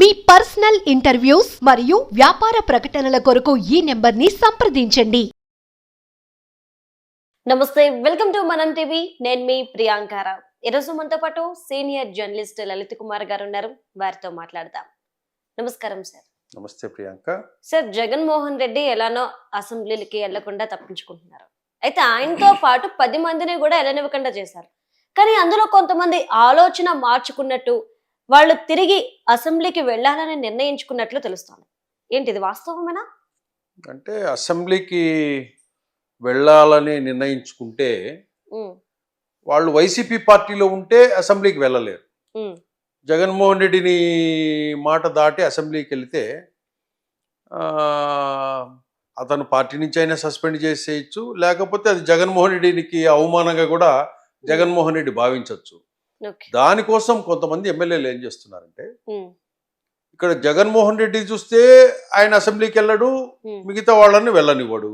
మీ personal interviews మరియు వ్యాపార ప్రకటనల కొరకు ఈ నెంబర్ని సంప్రదించండి. నమస్తే వెల్కమ్ టు మనం టీవీ. నేను మీ ప్రియాంకారావు ఈరోజు మనతో పాటు సీనియర్ జర్నలిస్ట్ లలిత్ కుమార్ గారు ఉన్నారు. వారితో మాట్లాడదాం. నమస్కారం సార్. నమస్తే ప్రియాంక. సార్ జగన్మోహన్ రెడ్డి ఎలానో అసెంబ్లీలకి వెళ్ళకుండా తప్పించుకుంటున్నారు. అయితే ఆయనతో పాటు పది మందిని కూడా వెళ్ళనివ్వకుండా చేశారు. కానీ అందులో కొంతమంది ఆలోచన మార్చుకున్నట్టు వాళ్ళు తిరిగి అసెంబ్లీకి వెళ్ళాలని నిర్ణయించుకున్నట్లు తెలుస్తోంది. ఏంటి ఇది వాస్తవమేనా? అంటే అసెంబ్లీకి వెళ్ళాలని నిర్ణయించుకుంటే వాళ్ళు వైసీపీ పార్టీలో ఉంటే అసెంబ్లీకి వెళ్ళలేరు. జగన్మోహన్ రెడ్డిని మాట దాటి అసెంబ్లీకి వెళితే అతను పార్టీ నుంచి అయినా సస్పెండ్ చేసేయచ్చు లేకపోతే అది జగన్మోహన్ రెడ్డికి అవమానంగా కూడా జగన్మోహన్ రెడ్డి భావించవచ్చు దానికోసం కొంతమంది ఎమ్మెల్యేలు ఏం చేస్తున్నారంటే ఇక్కడ జగన్మోహన్ రెడ్డి చూస్తే ఆయన అసెంబ్లీకి వెళ్ళడు మిగతా వాళ్ళని వెళ్ళనివ్వడు.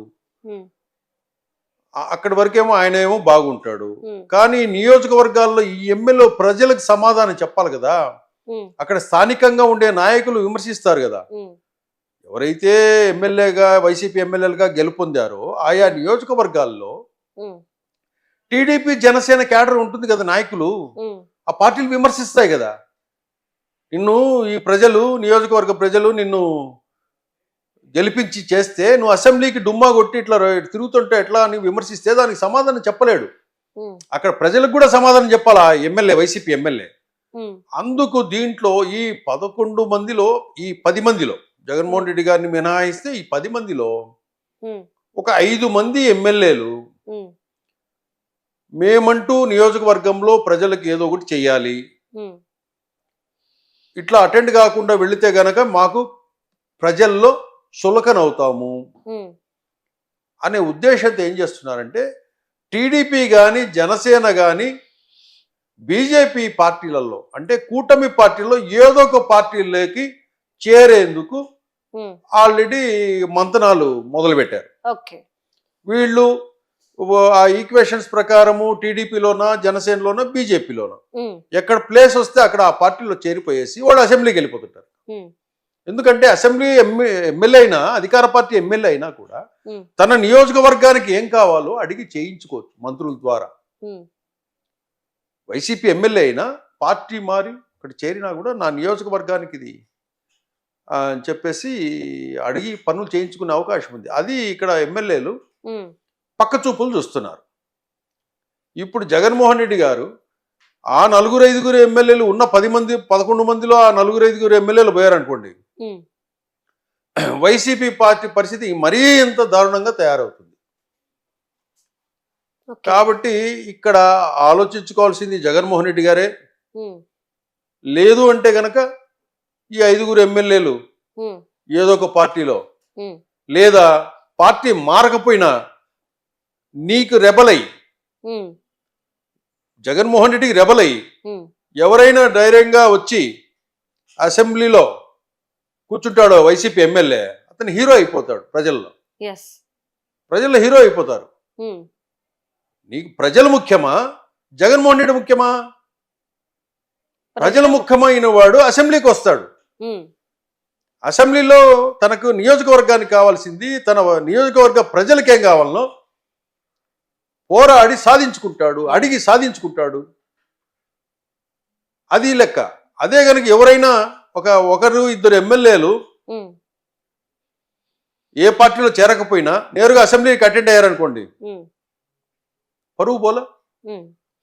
అక్కడి వరకేమో ఆయన ఏమో బాగుంటాడు కానీ నియోజకవర్గాల్లో ఈ ఎమ్మెల్యే ప్రజలకు సమాధానం చెప్పాలి కదా. అక్కడ స్థానికంగా ఉండే నాయకులు విమర్శిస్తారు కదా. ఎవరైతే ఎమ్మెల్యేగా వైసీపీ ఎమ్మెల్యేలుగా గెలుపొందారో ఆయా నియోజకవర్గాల్లో టీడీపీ జనసేన క్యాడర్ ఉంటుంది కదా నాయకులు ఆ పార్టీలు విమర్శిస్తాయి కదా. నిన్ను ఈ ప్రజలు నియోజకవర్గ ప్రజలు నిన్ను గెలిపించి చేస్తే నువ్వు అసెంబ్లీకి డుమ్మా కొట్టి ఇట్లా తిరుగుతుంటే ఎట్లా అని విమర్శిస్తే దానికి సమాధానం చెప్పలేడు. అక్కడ ప్రజలకు కూడా సమాధానం చెప్పాలా ఎమ్మెల్యే వైసీపీ ఎమ్మెల్యే? అందుకు దీంట్లో ఈ పదకొండు మందిలో ఈ పది మందిలో జగన్మోహన్ రెడ్డి గారిని మినహాయిస్తే ఈ పది మందిలో ఒక ఐదు మంది ఎమ్మెల్యేలు మేమంటూ నియోజకవర్గంలో ప్రజలకు ఏదో ఒకటి చెయ్యాలి. ఇట్లా అటెండ్ కాకుండా వెళితే గనక మాకు ప్రజల్లో సులకనవుతాము. అనే ఉద్దేశంతో ఏం చేస్తున్నారంటే టీడీపీ కానీ జనసేన కానీ బీజేపీ పార్టీలలో అంటే కూటమి పార్టీలో ఏదో ఒక పార్టీలోకి చేరేందుకు ఆల్రెడీ మంతనాలు మొదలుపెట్టారు. ఓకే. వీళ్ళు ఆ ఈక్వేషన్స్ ప్రకారము టీడీపీలోనా జనసేనలోనా బీజేపీలోనా? ఎక్కడ ప్లేస్ వస్తే అక్కడ ఆ పార్టీలో చేరిపోయేసి వాళ్ళు అసెంబ్లీకి వెళ్ళిపోతుంటారు. ఎందుకంటే అసెంబ్లీ ఎమ్మె ఎమ్మెల్యే అయినా అధికార పార్టీ ఎమ్మెల్యే అయినా కూడా తన నియోజకవర్గానికి ఏం కావాలో అడిగి చేయించుకోవచ్చు మంత్రుల ద్వారా. వైసీపీ ఎమ్మెల్యే అయినా పార్టీ మారి ఇక్కడ చేరినా కూడా నా నియోజకవర్గానికి ఇది అని చెప్పేసి అడిగి పనులు చేయించుకునే అవకాశం ఉంది. అది ఇక్కడ ఎమ్మెల్యేలు ఉమ్, పక్క చూపులు చూస్తున్నారు. ఇప్పుడు జగన్మోహన్ రెడ్డి గారు ఆ నలుగురు ఐదుగురు ఎమ్మెల్యేలు ఉన్న పది మంది పదకొండు మందిలో ఆ నలుగురు ఐదుగురు ఎమ్మెల్యేలు పోయారనుకోండి. ఉమ్, వైసీపీ పార్టీ పరిస్థితి మరీ ఎంత దారుణంగా తయారవుతుంది. కాబట్టి ఇక్కడ ఆలోచించుకోవాల్సింది జగన్మోహన్ రెడ్డి గారే. ఉమ్, లేదు అంటే గనక ఈ ఐదుగురు ఎమ్మెల్యేలు ఉమ్, ఏదో ఒక పార్టీలో లేదా పార్టీ మారకపోయినా నీకు రెబలై. జగన్మోహన్ రెడ్డికి రెబలై. ఎవరైనా ధైర్యంగా వచ్చి అసెంబ్లీలో కూర్చుంటాడో వైసీపీ ఎమ్మెల్యే అతను హీరో అయిపోతాడు ప్రజల్లో. ప్రజల్లో హీరో అయిపోతారు. నీకు ప్రజలు ముఖ్యమా? జగన్మోహన్ రెడ్డి ముఖ్యమా? ప్రజలు ముఖ్యమైన వాడు అసెంబ్లీకి వస్తాడు. అసెంబ్లీలో తనకు నియోజకవర్గానికి కావాల్సింది తన నియోజకవర్గ ప్రజలకేం కావాలనో పోరాడి సాధించుకుంటాడు అడిగి సాధించుకుంటాడు. అది లెక్క. అదే కనుక ఎవరైనా ఒక ఒకరు ఇద్దరు ఎమ్మెల్యేలు ఏ పార్టీలో చేరకపోయినా నేరుగా అసెంబ్లీకి అటెండ్ అయ్యారనుకోండి. పరువు పోలా.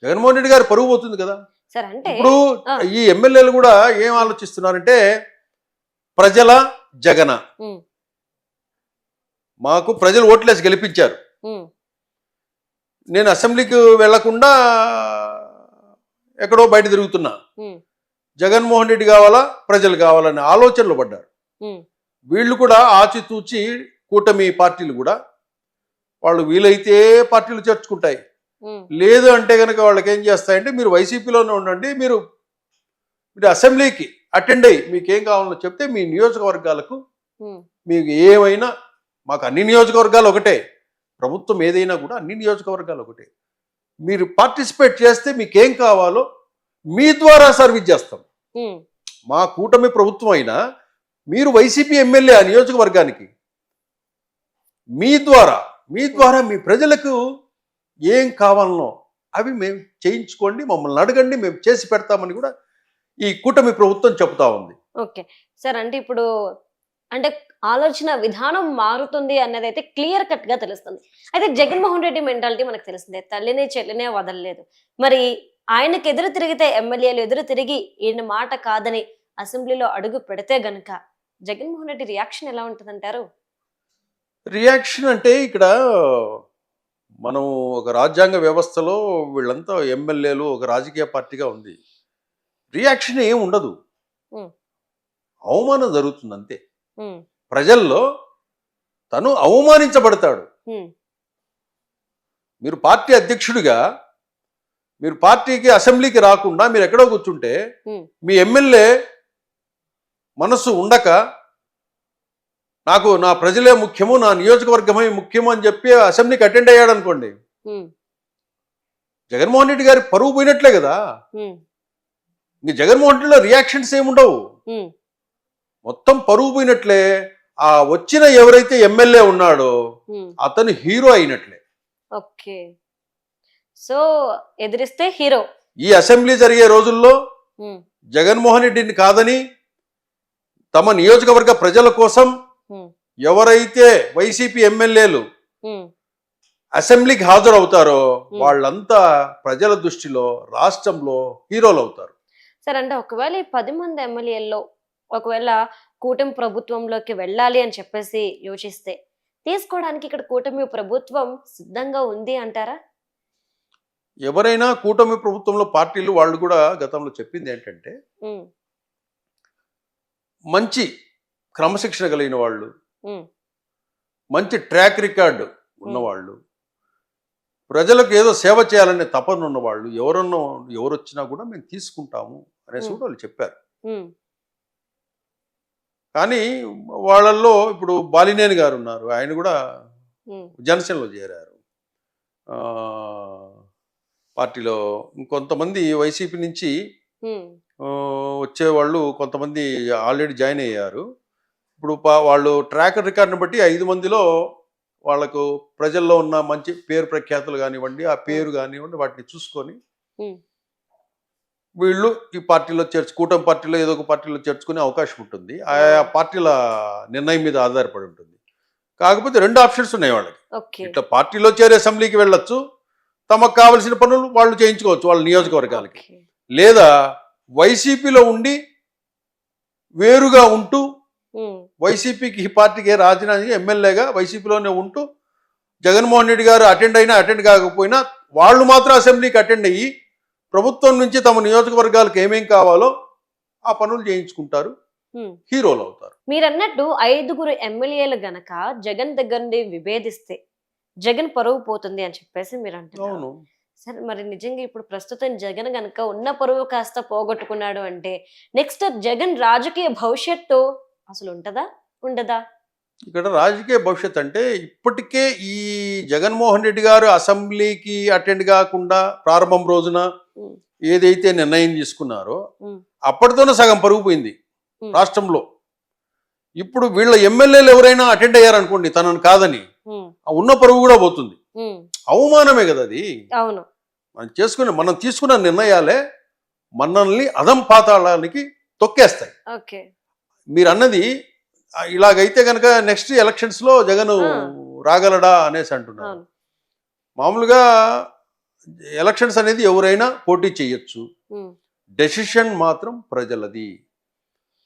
జగన్మోహన్ రెడ్డి గారు పరువు పోతుంది కదా. ఇప్పుడు. ఈ ఎమ్మెల్యేలు కూడా ఏం ఆలోచిస్తున్నారంటే ప్రజల జగన. మాకు ప్రజలు ఓట్లేసి గెలిపించారు. నేను అసెంబ్లీకి వెళ్ళకుండా ఎక్కడో బయట తిరుగుతున్నా. జగన్మోహన్ రెడ్డి కావాలా ప్రజలు కావాలనే ఆలోచనలు పడ్డారు. వీళ్ళు కూడా ఆచితూచి కూటమి పార్టీలు కూడా వాళ్ళు వీలైతే పార్టీలు చేర్చుకుంటాయి. లేదు అంటే కనుక వాళ్ళకి ఏం చేస్తాయంటే మీరు వైసీపీలోనే ఉండండి మీరు మీరు అసెంబ్లీకి అటెండ్ అయ్యి మీకు ఏం కావాలో చెప్తే మీ నియోజకవర్గాలకు మీకు ఏమైనా మాకు అన్ని నియోజకవర్గాలు ఒకటే. ప్రభుత్వం ఏదైనా కూడా అన్ని నియోజకవర్గాలు ఒకటే. మీరు పార్టిసిపేట్ చేస్తే మీకు ఏం కావాలో మీ ద్వారా సర్వీస్ చేస్తాం. మా కూటమి ప్రభుత్వం అయినా మీరు వైసీపీ ఎమ్మెల్యే ఆ నియోజకవర్గానికి మీ ద్వారా మీ ద్వారా మీ ప్రజలకు ఏం కావాలనో అవి మేము చేయించుకోండి మమ్మల్ని అడగండి మేము చేసి పెడతామని కూడా ఈ కూటమి ప్రభుత్వం చెబుతా ఉంది. ఓకే. సార్ అంటే ఇప్పుడు అంటే ఆలోచన విధానం మారుతుంది అన్నది అయితే క్లియర్ కట్గా తెలుస్తుంది. అయితే జగన్మోహన్ రెడ్డి మెంటాలిటీ మనకు తెలిసిందే తల్లిని చెల్లినే వదలలేదు. మరి ఆయనకు ఎదురు తిరిగితే ఎమ్మెల్యేలు ఎదురు తిరిగి ఈయన మాట కాదని అసెంబ్లీలో అడుగు పెడితే గనుక జగన్మోహన్ రెడ్డి రియాక్షన్ ఎలా ఉంటుందంటారు? రియాక్షన్ అంటే ఇక్కడ మనం ఒక రాజ్యాంగ వ్యవస్థలో వీళ్ళంతా ఎమ్మెల్యేలు ఒక రాజకీయ పార్టీగా ఉంది. రియాక్షన్ ఏం ఉండదు. అవమానం జరుగుతుంది అంతే ప్రజల్లో తను అవమానించబడతాడు. మీరు పార్టీ అధ్యక్షుడిగా మీరు పార్టీకి అసెంబ్లీకి రాకుండా మీరు ఎక్కడో కూర్చుంటే. మీ ఎమ్మెల్యే మనసు ఉండక నాకు నా ప్రజలే ముఖ్యము నా నియోజకవర్గమే ముఖ్యము అని చెప్పి అసెంబ్లీకి అటెండ్ అయ్యాడు అనుకోండి. జగన్మోహన్ రెడ్డి గారి పరువు పోయినట్లే కదా. ఇంక జగన్మోహన్ రెడ్డిలో రియాక్షన్స్ ఏముండవు? మొత్తం పరువు పోయినట్లే ఆ వచ్చిన ఎవరైతే ఎమ్మెల్యే ఉన్నాడో. అతను హీరో అయినట్లే. ఓకే. సో ఎదిరిస్తే హీరో. ఈ అసెంబ్లీ జరిగే రోజుల్లో జగన్మోహన్ రెడ్డిని కాదని తమ నియోజకవర్గ ప్రజల కోసం ఎవరైతే వైసీపీ ఎమ్మెల్యేలు అసెంబ్లీకి హాజరవుతారో. వాళ్ళంతా ప్రజల దృష్టిలో రాష్ట్రంలో హీరోలు అవుతారు సరే అంటే ఒకవేళ ఈ పది మంది ఎమ్మెల్యేల్లో ఒకవేళ కూటమి ప్రభుత్వంలోకి వెళ్ళాలి అని చెప్పేసి యోచిస్తే తీసుకోవడానికి ఇక్కడ కూటమి ప్రభుత్వం సిద్ధంగా ఉంది అంటారా? ఎవరైనా కూటమి ప్రభుత్వంలో పార్టీలు వాళ్ళు కూడా గతంలో చెప్పింది ఏంటంటే మంచి క్రమశిక్షణ కలిగిన వాళ్ళు మంచి ట్రాక్ రికార్డు ఉన్నవాళ్ళు ప్రజలకు ఏదో సేవ చేయాలనే తపన ఉన్నవాళ్ళు ఎవరన్నా ఎవరు వచ్చినా కూడా మేము తీసుకుంటాము అనేసి కూడా వాళ్ళు చెప్పారు. కానీ వాళ్ళల్లో ఇప్పుడు బాలినేని గారు ఉన్నారు ఆయన కూడా జనసేనలో చేరారు. పార్టీలో ఇంకొంతమంది వైసీపీ నుంచి వచ్చేవాళ్ళు కొంతమంది ఆల్రెడీ జాయిన్ అయ్యారు. ఇప్పుడు వాళ్ళు ట్రాక్ రికార్డుని బట్టి ఐదు మందిలో వాళ్ళకు ప్రజల్లో ఉన్న మంచి పేరు ప్రఖ్యాతులు కానివ్వండి ఆ పేరు కానివ్వండి వాటిని చూసుకొని వీళ్ళు ఈ పార్టీలో చేర్చు కూటమి పార్టీలో ఏదో ఒక పార్టీలో చేర్చుకునే అవకాశం ఉంటుంది. ఆయా పార్టీల నిర్ణయం మీద ఆధారపడి ఉంటుంది. కాకపోతే రెండు ఆప్షన్స్ ఉన్నాయి వాళ్ళకి. ఇట్లా పార్టీలో చేరే అసెంబ్లీకి వెళ్ళొచ్చు. తమకు కావలసిన పనులు వాళ్ళు చేయించుకోవచ్చు వాళ్ళ నియోజకవర్గాలకి. లేదా వైసీపీలో ఉండి వేరుగా ఉంటూ వైసీపీకి ఈ పార్టీకి రాజీనామా ఎమ్మెల్యేగా వైసీపీలోనే ఉంటూ జగన్మోహన్ రెడ్డి గారు అటెండ్ అయినా అటెండ్ కాకపోయినా వాళ్ళు మాత్రం అసెంబ్లీకి అటెండ్ అయ్యి ప్రభుత్వం నుంచి తమ నియోజకవర్గాలకు ఏమేం కావాలో ఆ పనులు చేయించుకుంటారు. హీరోలు అవుతారు. మీరు అన్నట్టు ఐదుగురు ఎమ్మెల్యేలు గనక జగన్ దగ్గర నుండి విభేదిస్తే జగన్ పరువు పోతుంది అని చెప్పేసి మీరు అంటున్నారు సరే మరి నిజంగా ఇప్పుడు ప్రస్తుతం జగన్ గనక ఉన్న పరువు కాస్త పోగొట్టుకున్నాడు అంటే నెక్స్ట్ జగన్ రాజకీయ భవిష్యత్తు అసలు ఉంటదా? ఉండదా? ఇక్కడ రాజకీయ భవిష్యత్ అంటే ఇప్పటికే ఈ జగన్మోహన్ రెడ్డి గారు అసెంబ్లీకి అటెండ్ కాకుండా ప్రారంభం రోజున ఏదైతే నిర్ణయం తీసుకున్నారో అప్పటితోనే సగం పరుగుపోయింది రాష్ట్రంలో. ఇప్పుడు వీళ్ళ ఎమ్మెల్యేలు ఎవరైనా అటెండ్ అయ్యారనుకోండి తనను కాదని ఉన్న పరుగు కూడా పోతుంది. అవమానమే కదా అది. అవును. మనం చేసుకునే మనం తీసుకున్న నిర్ణయాలే మనల్ని అధం పాతాళానికి తొక్కేస్తాయి. మీరు అన్నది ఇలాగైతే కనుక నెక్స్ట్ ఎలక్షన్స్లో జగన్. రాగలడా అనేసి అంటున్నారు. మామూలుగా ఎలక్షన్స్ అనేది ఎవరైనా పోటీ చేయొచ్చు. డెసిషన్ మాత్రం ప్రజలది.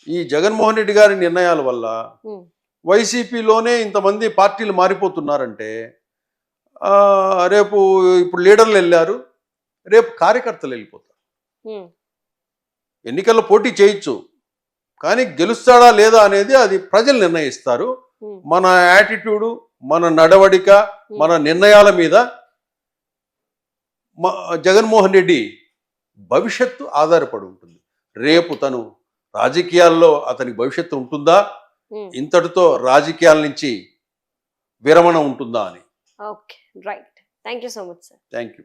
ఈ జగన్మోహన్ రెడ్డి గారి నిర్ణయాల వల్ల వైసీపీలోనే ఇంతమంది పార్టీలు మారిపోతున్నారంటే రేపు ఇప్పుడు లీడర్లు వెళ్ళారు రేపు కార్యకర్తలు వెళ్ళిపోతారు. ఎన్నికల్లో పోటీ చేయొచ్చు కానీ గెలుస్తాడా లేదా అనేది అది ప్రజలు నిర్ణయిస్తారు. మన యాటిట్యూడు మన నడవడిక మన నిర్ణయాల మీద జగన్మోహన్ రెడ్డి భవిష్యత్తు ఆధారపడి ఉంటుంది. రేపు తను రాజకీయాల్లో అతని భవిష్యత్తు ఉంటుందా. ఇంతటితో రాజకీయాల నుంచి విరమణ ఉంటుందా అని. Okay right. Thank you so much sir. Thank you